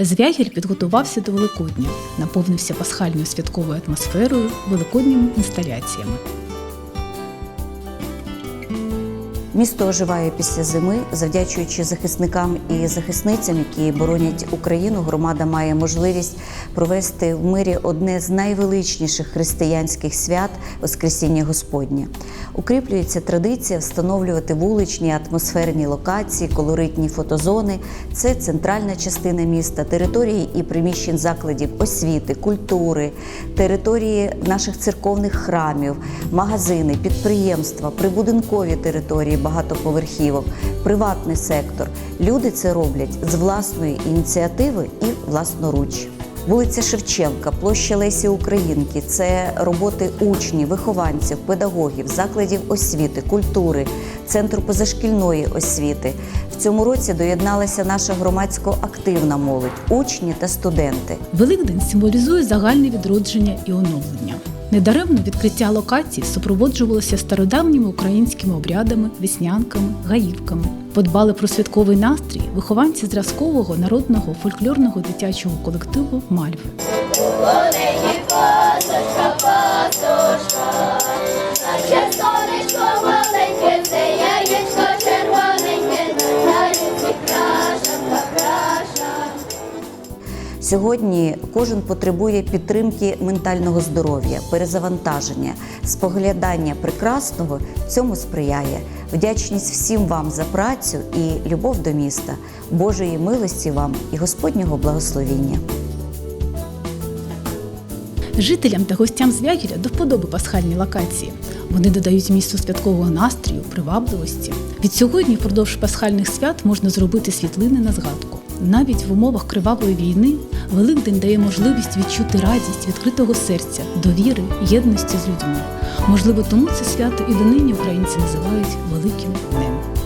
Звягіль підготувався до Великодня, наповнився пасхальною святковою атмосферою, великодніми інсталяціями. Місто оживає після зими, завдячуючи захисникам і захисницям, які боронять Україну. Громада має можливість провести в мирі одне з найвеличніших християнських свят Воскресіння Господнє. Укріплюється традиція встановлювати вуличні атмосферні локації, колоритні фотозони. Це центральна частина міста, території і приміщень закладів освіти, культури, території наших церковних храмів, магазини, підприємства, прибудинкові території багатоповерхівок, приватний сектор. Люди це роблять з власної ініціативи і власноруч. Вулиця Шевченка, площа Лесі Українки це роботи учнів, вихованців, педагогів, закладів освіти, культури, центру позашкільної освіти. В цьому році доєдналася наша громадсько активна молодь, учні та студенти. Великдень символізує загальне відродження і оновлення. Недаремно відкриття локацій супроводжувалося стародавніми українськими обрядами, веснянками, гаївками. Подбали про святковий настрій вихованці зразкового народного фольклорного дитячого колективу Мальви. Сьогодні кожен потребує підтримки ментального здоров'я, перезавантаження, споглядання прекрасного цьому сприяє. Вдячність всім вам за працю і любов до міста, Божої милості вам і Господнього благословіння. Жителям та гостям Звягіля до вподоби пасхальні локації. Вони додають місту святкового настрою, привабливості. Від сьогодні впродовж пасхальних свят можна зробити світлини на згадку. Навіть в умовах кривавої війни Великдень дає можливість відчути радість відкритого серця, довіри, єдності з людьми. Можливо, тому це свято і донині українці називають великим днем.